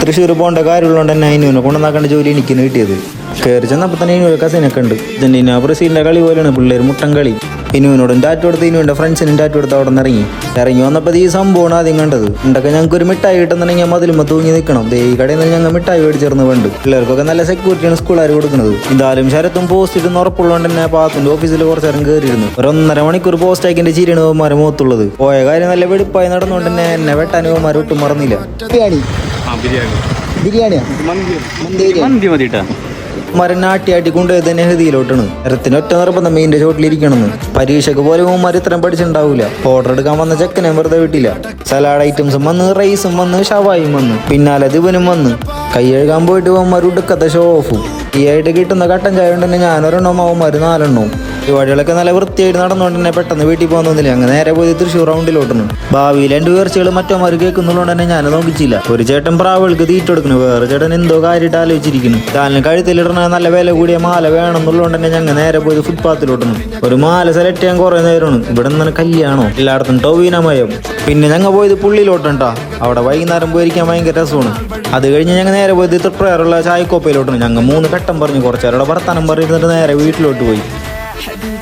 തൃശ്ശൂർ പോകേണ്ട കാര്യമുള്ളതുകൊണ്ട് തന്നെ അതിനെ കൊണ്ടുവന്നാക്കേണ്ട ജോലി എനിക്ക് കിട്ടിയത്. കയറി ചെന്നപ്പോൾ തന്നെ ഇനുവ കസിനൊക്കെ ഉണ്ട്. അർജന്റീന ബ്രസീലിന്റെ കളി പോലെയാണ് പിള്ളേർ മുട്ടൻ കളി. ഇനുവിനോടും ടാറ്റു കൊടുത്ത് ഇനുവിന്റെ ഫ്രണ്ട്സിനും ടാറ്റു കൊടുത്ത് അവിടെ നിന്ന് ഇറങ്ങി. ഇറങ്ങി വന്നപ്പോൾ ഈ സംഭവമാണ് ആദ്യം കണ്ടത്. ഉണ്ടൊക്കെ ഞങ്ങൾക്ക് ഒരു മിഠായി കിട്ടുന്നുണ്ടെങ്കിൽ മതിലുമ്പോൾ തൂങ്ങി നിൽക്കണം. ദേ ഈ കടയിൽ നിന്ന് ഞങ്ങൾ മിഠായി മേടിച്ചിരുന്നു വേണ്ട പിള്ളേർക്കൊക്കെ നല്ല സെക്യൂരിറ്റിയാണ് സ്കൂളുകാർ കൊടുക്കുന്നത്. എന്തായാലും ശരത്തും പോസ്റ്റ് ഇടുന്ന ഉറപ്പുള്ളതുകൊണ്ട് തന്നെ പാത്തിന്റെ ഓഫീസിൽ കുറച്ച് നേരം കയറിയിരുന്നു ഒരൊന്നര മണിക്കൂർ പോസ്റ്റ് ആക്കിന്റെ ചിരിയാണ് മുഖത്തുള്ളത്. പോയ കാര്യം നല്ല വെടുപ്പായി നടന്നുകൊണ്ട് തന്നെ എന്നെ വെട്ടാൻ ഒട്ടും മറന്നില്ല. ബിരിയാണിയാ? മന്തി മന്തി. ബിരിയാണി. മന്തി മതിട്ടാ. മരം ആട്ടി കൊണ്ടുപോയി തന്നെ ഹൃതിയിലോട്ടാണ് നേരത്തിന് ഒറ്റ നിർബന്ധം മെയിന്റെ ചോട്ടിലിരിക്കണമെന്ന്. പരീക്ഷയ്ക്ക് പോലെ ഉമ്മാർ ഇത്രയും പഠിച്ചിട്ടുണ്ടാവില്ല ഓർഡർ എടുക്കാൻ വന്ന ചെക്കനെ വെറുതെ വിട്ടില്ല. സലാഡ് ഐറ്റംസും വന്ന് റൈസും വന്ന് ഷവായും വന്ന്. പിന്നാലെ ദിവനും വന്ന്. കൈ കഴുകാൻ പോയിട്ട് ഉമ്മാർ ഉടുക്കത്തെ ഷോ ഓഫും ഈ ആയിട്ട് കിട്ടുന്ന കട്ടൻ ചായ കൊണ്ട് തന്നെ ഞാനൊരെണ്ണം അവന്മാർ നാലെണ്ണവും. പരിപാടികളൊക്കെ നല്ല വൃത്തിയായിട്ട് നടന്നുകൊണ്ട് തന്നെ പെട്ടെന്ന് വീട്ടിൽ പോകുന്നില്ല അങ്ങനെ നേരെ പോയി തൃശ്ശൂർ റൗണ്ടിലോട്ടുന്നു ഭാവിയിൽ എന്റെ ഉയർച്ചകൾ മറ്റോമാർ കേൾക്കുന്നുള്ളതുകൊണ്ട് തന്നെ ഞാൻ നോക്കിച്ചില്ല. ഒരു ചേട്ടൻ പ്രാവുകൾക്ക് തീറ്റ കൊടുക്കുന്നു വേറെ ചേട്ടൻ എന്തോ കാര്യമായിട്ട് ആലോചിച്ചിരിക്കുന്നു കാലിന് കഴുത്തിലിടണ നല്ല വില കൂടിയ മാല വേണം എന്നുള്ളതുകൊണ്ട് തന്നെ ഞങ്ങൾ നേരെ പോയി ഫുട്പാത്തിലോട്ടുന്നു ഒരു മാല സെലക്ട് ചെയ്യാൻ കുറേ നേരമാണ്. ഇവിടെ നിന്ന് കല്യാണോ? എല്ലായിടത്തും ടോവീനമയം. പിന്നെ ഞങ്ങൾ പോയത് പുള്ളിയിലോട്ടുണ്ടാ അവിടെ വൈകുന്നേരം പോയിരിക്കാൻ ഭയങ്കര രസമാണ്. അത് കഴിഞ്ഞ് ഞങ്ങൾ നേരെ പോയത് തൃപ്രയറുള്ള ചായക്കോപ്പയിലോട്ടാണ്. ഞങ്ങൾ മൂന്ന് ഘട്ടം പറഞ്ഞു കുറച്ചേരം ഭർത്താനം പറഞ്ഞിരുന്നിട്ട് നേരെ വീട്ടിലോട്ട് പോയി. i Heavy.